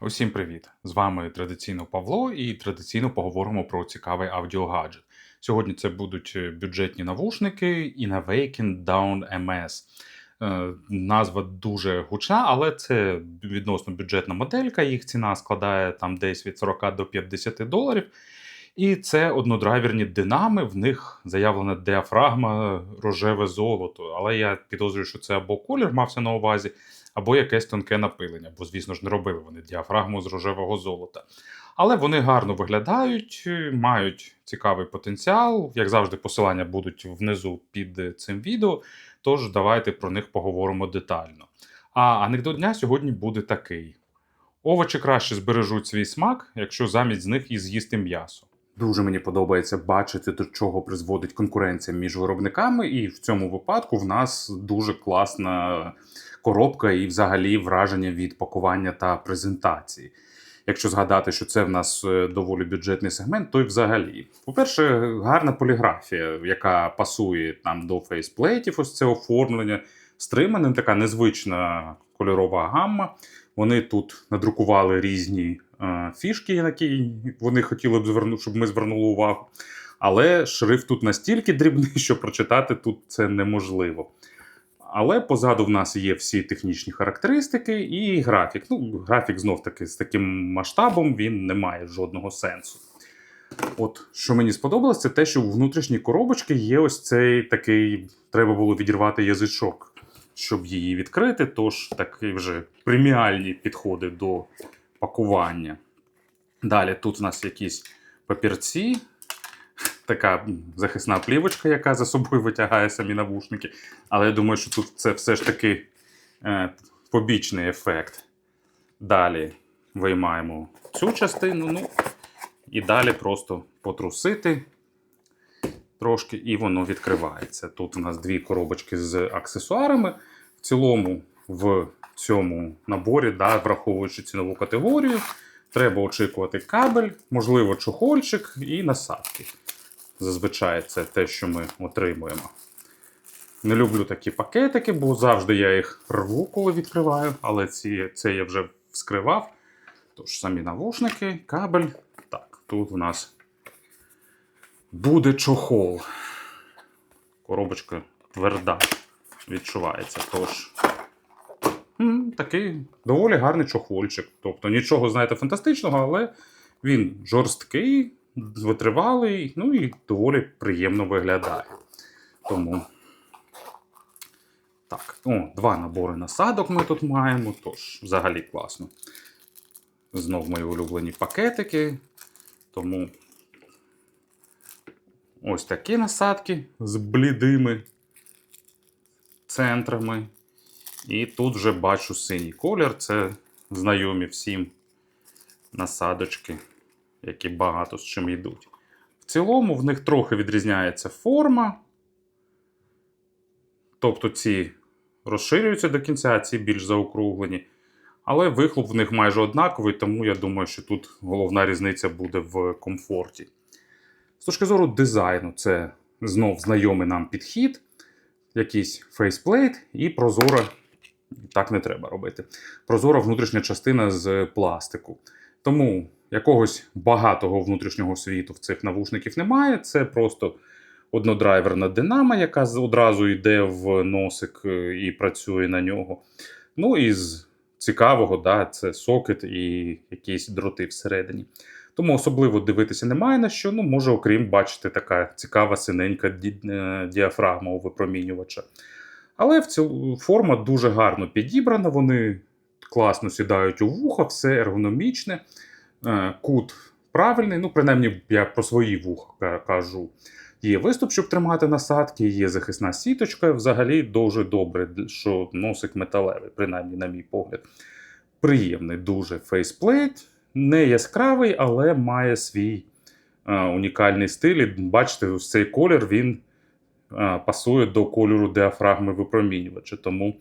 Усім привіт! З вами традиційно Павло, і традиційно поговоримо про цікавий аудіогаджет. Сьогодні це будуть е, бюджетні навушники Innovaking Down MS. Е, Назва дуже гучна, але це відносно бюджетна моделька. Їх ціна складає там десь від 40 до 50 доларів. І це однодрайверні динами. В них заявлена діафрагма рожеве золото. Але я підозрюю, що це або колір мався на увазі, або якесь тонке напилення, бо, звісно ж, не робили вони діафрагму з рожевого золота. Але вони гарно виглядають, мають цікавий потенціал. Як завжди, посилання будуть внизу під цим відео. Тож давайте про них поговоримо детально. А анекдот дня сьогодні буде такий: овочі краще збережуть свій смак, якщо замість них і з'їсти м'ясо. Дуже мені подобається бачити, до чого призводить конкуренція між виробниками, і в цьому випадку в нас дуже класна коробка і взагалі враження від пакування та презентації. Якщо згадати, що це в нас е, доволі бюджетний сегмент, то й взагалі. По-перше, гарна поліграфія, яка пасує там до фейсплейтів, ось це оформлення, стримане, така незвична кольорова гамма. Вони тут надрукували різні фішки, на які вони хотіли б звернути, щоб ми звернули увагу. Але шрифт тут настільки дрібний, що прочитати тут це неможливо. Але позаду в нас є всі технічні характеристики і графік. Ну, графік знов таки з таким масштабом він не має жодного сенсу. От що мені сподобалось, це те, що у внутрішній коробочці є ось цей такий, треба було відірвати язичок, щоб її відкрити. Тож такі вже преміальні підходи до пакування. Далі тут у нас якісь папірці, така захисна плівочка, яка за собою витягає самі навушники. Але я думаю, що тут це все ж таки е, побічний ефект. Далі виймаємо цю частину, ну і далі просто потрусити трошки, і воно відкривається. Тут у нас дві коробочки з аксесуарами. В цілому, в цьому наборі, да, враховуючи цінову категорію, треба очікувати кабель, можливо, чохольчик і насадки. Зазвичай це те, що ми отримуємо. Не люблю такі пакетики, бо завжди я їх рву, коли відкриваю, але ці, це я вже вскривав. Тож самі навушники, кабель. Так, тут у нас буде чохол. Коробочка тверда, відчувається. Тож, такий доволі гарний чохольчик. Тобто нічого, знаєте, фантастичного, але він жорсткий, витривалий, ну і доволі приємно виглядає. Тому. Так, о, два набори насадок ми тут маємо, тож взагалі класно. Знов мої улюблені пакетики. Тому ось такі насадки з блідими центрами. І тут вже бачу синій колір. Це знайомі всім насадочки, які багато з чим йдуть. В цілому в них трохи відрізняється форма. Тобто ці розширюються до кінця, а ці більш заокруглені. Але вихлоп в них майже однаковий, тому я думаю, що тут головна різниця буде в комфорті. З точки зору дизайну, це знов знайомий нам підхід, якийсь фейсплейт і прозора, так не треба робити. Прозора внутрішня частина з пластику. Тому якогось багатого внутрішнього світу в цих навушників немає. Це просто однодрайверна динамо, яка одразу йде в носик е, і працює на нього. Ну і з цікавого, да, це сокет і якісь дроти всередині. Тому особливо дивитися немає на що. Ну, може, окрім бачити, така цікава синенька е, діафрагма у випромінювача. Але в цілу форма дуже гарно підібрана, вони класно сідають у вуха, все ергономічне, е, кут правильний. Ну, принаймні, я про свої вуха кажу. Є виступ, щоб тримати насадки, є захисна сіточка. Взагалі дуже добре, що носик металевий, принаймні, на мій погляд. Приємний дуже фейсплейт, не яскравий, але має свій е, унікальний стиль. І Бачите, ось цей колір він пасує до кольору діафрагми випромінювача. Тому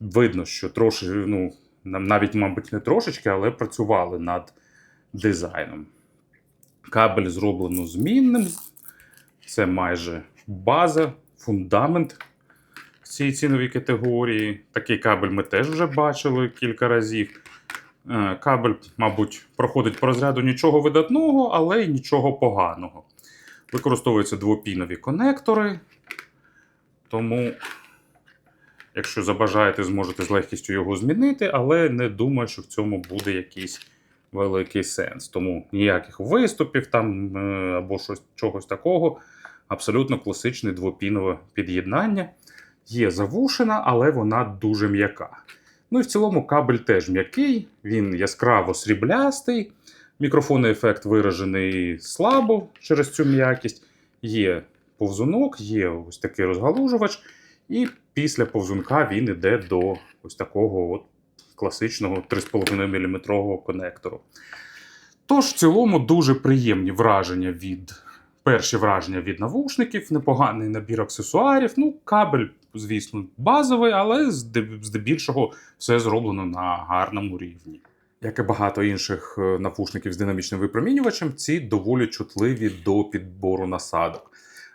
видно, що трошки, ну, навіть, мабуть, не трошечки, але працювали над дизайном. Кабель зроблено змінним. Це майже база, фундамент цій ціновій категорії. Такий кабель ми теж вже бачили кілька разів. Е, Кабель, мабуть, проходить по розряду нічого видатного, але й нічого поганого. Використовуються двопінові конектори, тому, якщо забажаєте, зможете з легкістю його змінити, але не думаю, що в цьому буде якийсь великий сенс. Тому ніяких виступів там е, або щось чогось такого. Абсолютно класичне двопінове під'єднання. Є завушена, але вона дуже м'яка. Ну і в цілому кабель теж м'який, він яскраво сріблястий. Мікрофонний ефект виражений слабо через цю м'якість. Є повзунок, є ось такий розгалужувач, і після повзунка він йде до ось такого от класичного 3,5 мм конектору. Тож, в цілому, дуже приємні враження від. Перші враження від навушників, непоганий набір аксесуарів. Ну, кабель, звісно, базовий, але здебільшого все зроблено на гарному рівні. Як і багато інших е, навушників з динамічним випромінювачем, ці доволі чутливі до підбору насадок.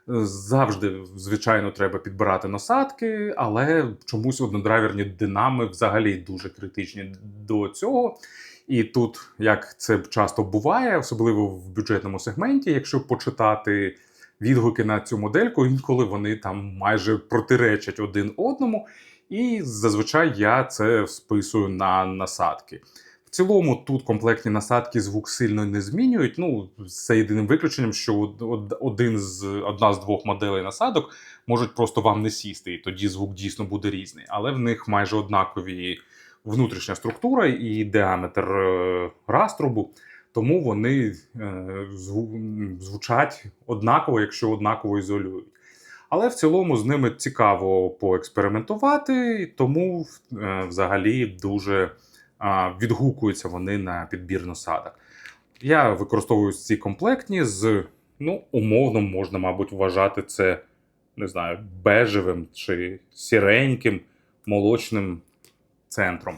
Е, Завжди, звичайно, треба підбирати насадки, але чомусь однодрайверні динами взагалі дуже критичні до цього. І тут, як це часто буває, особливо в бюджетному сегменті, якщо почитати відгуки на цю модельку, інколи вони там майже протиречать один одному. І зазвичай я це списую на насадки. Цілому тут комплектні насадки звук сильно не змінюють. Ну, з єдиним виключенням, що од- од- один з, одна з двох моделей насадок можуть просто вам не сісти, і тоді звук дійсно буде різний. Але в них майже однакові внутрішня структура і діаметр е, раструбу, тому вони е, звучать однаково, якщо однаково ізолюють. Але в цілому з ними цікаво поекспериментувати, тому е, взагалі дуже відгукуються вони на підбір насадок. Я використовую ці комплектні з, ну, умовно, можна, мабуть, вважати це, не знаю, бежевим чи сіреньким молочним центром.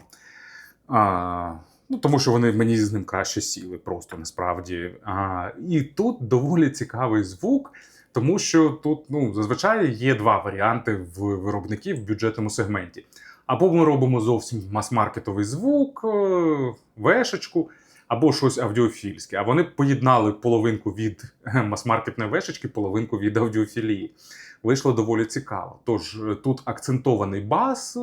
А, ну, тому що вони мені з ним краще сіли, просто насправді. А, і тут доволі цікавий звук. Тому що тут ну, зазвичай є два варіанти в виробників в бюджетному сегменті. Або ми робимо зовсім мас-маркетовий звук, е, вешечку, або щось аудіофільське. А вони поєднали половинку від мас-маркетної вешечки, половинку від аудіофілії. Вийшло доволі цікаво. Тож е, тут акцентований бас,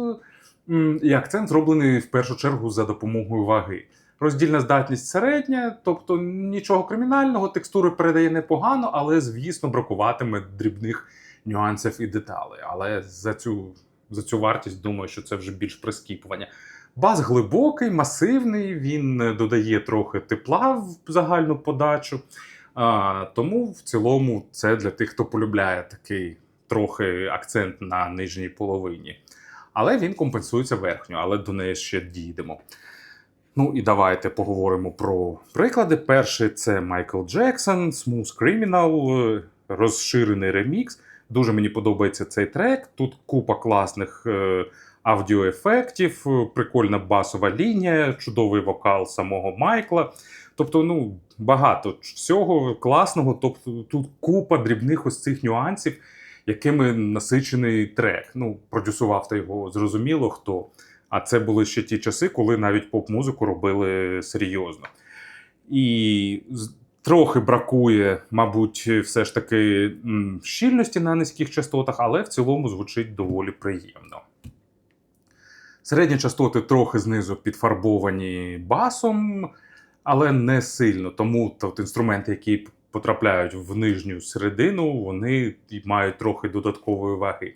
е, і акцент зроблений в першу чергу за допомогою ваги. Роздільна здатність середня, тобто нічого кримінального, текстури передає непогано, але, звісно, бракуватиме дрібних нюансів і деталей. Але за цю, за цю вартість думаю, що це вже більш прискіпування. Бас глибокий, масивний, він е, додає трохи тепла в загальну подачу. А, тому в цілому це для тих, хто полюбляє такий трохи акцент на нижній половині. Але він компенсується верхньою, але до неї ще дійдемо. Ну і давайте поговоримо про приклади. Перший це Майкл Джексон, Smooth Criminal, е, розширений ремікс. Дуже мені подобається цей трек. Тут купа класних е, аудіоефектів, е, прикольна басова лінія, чудовий вокал самого Майкла. Тобто, ну, багато всього класного. Тобто, тут купа дрібних ось цих нюансів, якими насичений трек. Ну, продюсував та його зрозуміло хто. А це були ще ті часи, коли навіть поп-музику робили серйозно. І трохи бракує, мабуть, все ж таки щільності на низьких частотах, але в цілому звучить доволі приємно. Середні частоти трохи знизу підфарбовані басом, але не сильно. Тому от інструменти, які потрапляють в нижню середину, вони мають трохи додаткової ваги.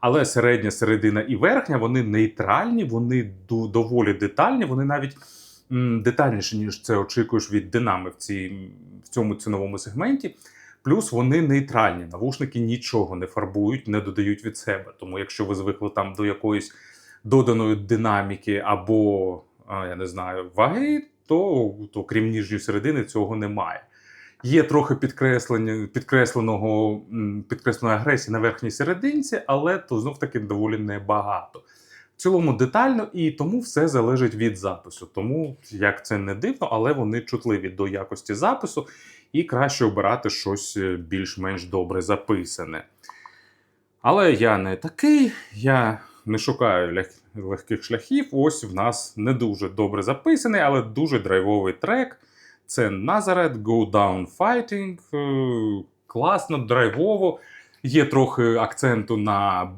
Але середня, середина і верхня вони нейтральні, вони доволі детальні, вони навіть м, детальніші, ніж це очікуєш від динами в, цій, в цьому ціновому сегменті. Плюс вони нейтральні. Навушники нічого не фарбують, не додають від себе. Тому якщо ви звикли там до якоїсь доданої динаміки або, я не знаю, ваги, то, то крім ніжньої середини цього немає. Є трохи підкреслення, підкресленого, підкресленої агресії на верхній серединці, але то знов таки доволі небагато. Цілому детально і тому все залежить від запису. Тому, як це не дивно, але вони чутливі до якості запису, і краще обирати щось е, більш-менш добре записане. Але я не такий, я не шукаю легких шляхів. Ось в нас не дуже добре записаний, але дуже драйвовий трек. Це Nazareth Go Down Fighting. Е, Класно, драйвово. Є трохи акценту на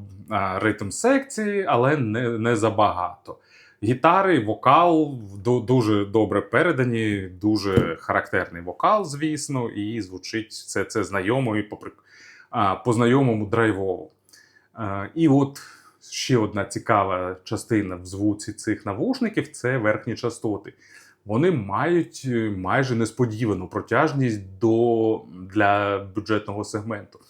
ритм секції, але не, не забагато. Гітари, вокал дуже добре передані, дуже характерний вокал, звісно, і звучить все це знайомо і попри, а, по-знайомому драйвово. І от ще одна цікава частина в звуці цих навушників це верхні частоти. Вони мають е, майже несподівану протяжність до, для бюджетного сегменту.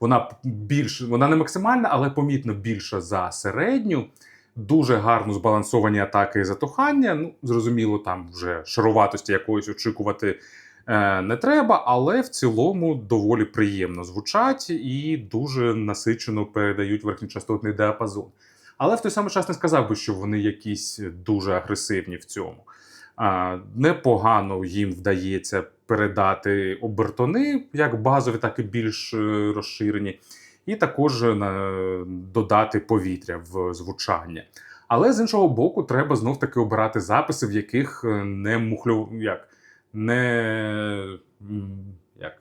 Вона більш, вона не максимальна, але помітно більша за середню. Дуже гарно збалансовані атаки і затухання. Ну, зрозуміло, там вже шаруватості якоїсь очікувати е, не треба, але в цілому доволі приємно звучать і дуже насичено передають верхньочастотний діапазон. Але в той самий час не сказав би, що вони якісь дуже агресивні в цьому. Непогано їм вдається передати обертони, як базові, так і більш е, розширені, і також е, додати повітря в звучання. Але з іншого боку, треба знов таки обирати записи, в яких е, не мухлю, як не як.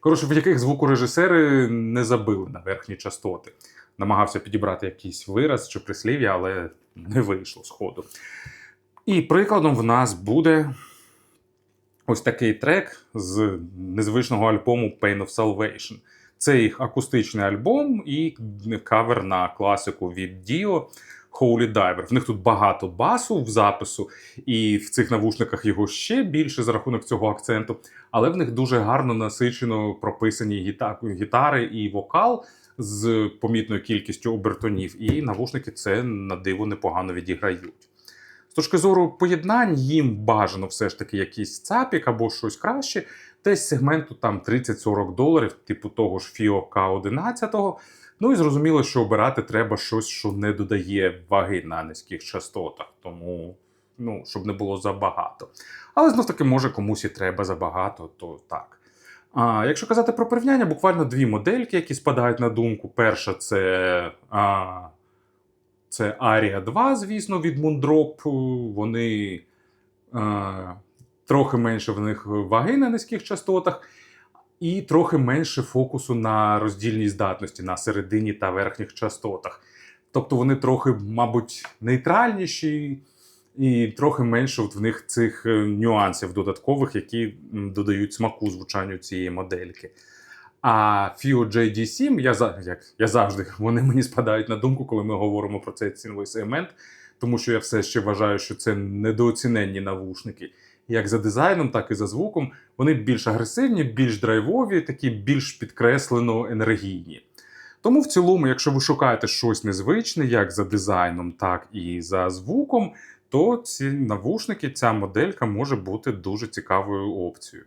Коротше, в яких звукорежисери не забили на верхні частоти. Намагався підібрати якийсь вираз чи прислів'я, але не вийшло сходу. І прикладом в нас буде ось такий трек з незвичного альбому Pain of Salvation. Це їх акустичний альбом і кавер на класику від Dio Holy Diver. В них тут багато басу в запису, і в цих навушниках його ще більше за рахунок цього акценту. Але в них дуже гарно насичено прописані гіта- гітари і вокал з помітною кількістю обертонів. І навушники це на диво непогано відіграють. З точки зору поєднань, їм бажано все ж таки якийсь цапік або щось краще. Десь сегменту там 30-40 доларів, типу того ж FIO K11. Ну і зрозуміло, що обирати треба щось, що не додає ваги на низьких частотах, тому ну, щоб не було забагато. Але знов таки, може комусь і треба забагато, то так. А, якщо казати про порівняння, буквально дві модельки, які спадають на думку. Перша це, а, це Aria 2, звісно, від Moondrop. Вони а, трохи менше в них ваги на низьких частотах, і трохи менше фокусу на роздільній здатності на середині та верхніх частотах. Тобто вони трохи, мабуть, нейтральніші, і трохи менше в них цих е, нюансів додаткових, які додають смаку звучанню цієї модельки. А FIO JD7, я, як, я завжди вони мені спадають на думку, коли ми говоримо про цей ціновий сегмент, тому що я все ще вважаю, що це недооціненні навушники. Як за дизайном, так і за звуком. Вони більш агресивні, більш драйвові, такі більш підкреслено енергійні. Тому в цілому, якщо ви шукаєте щось незвичне, як за дизайном, так і за звуком, то ці навушники, ця моделька може бути дуже цікавою опцією.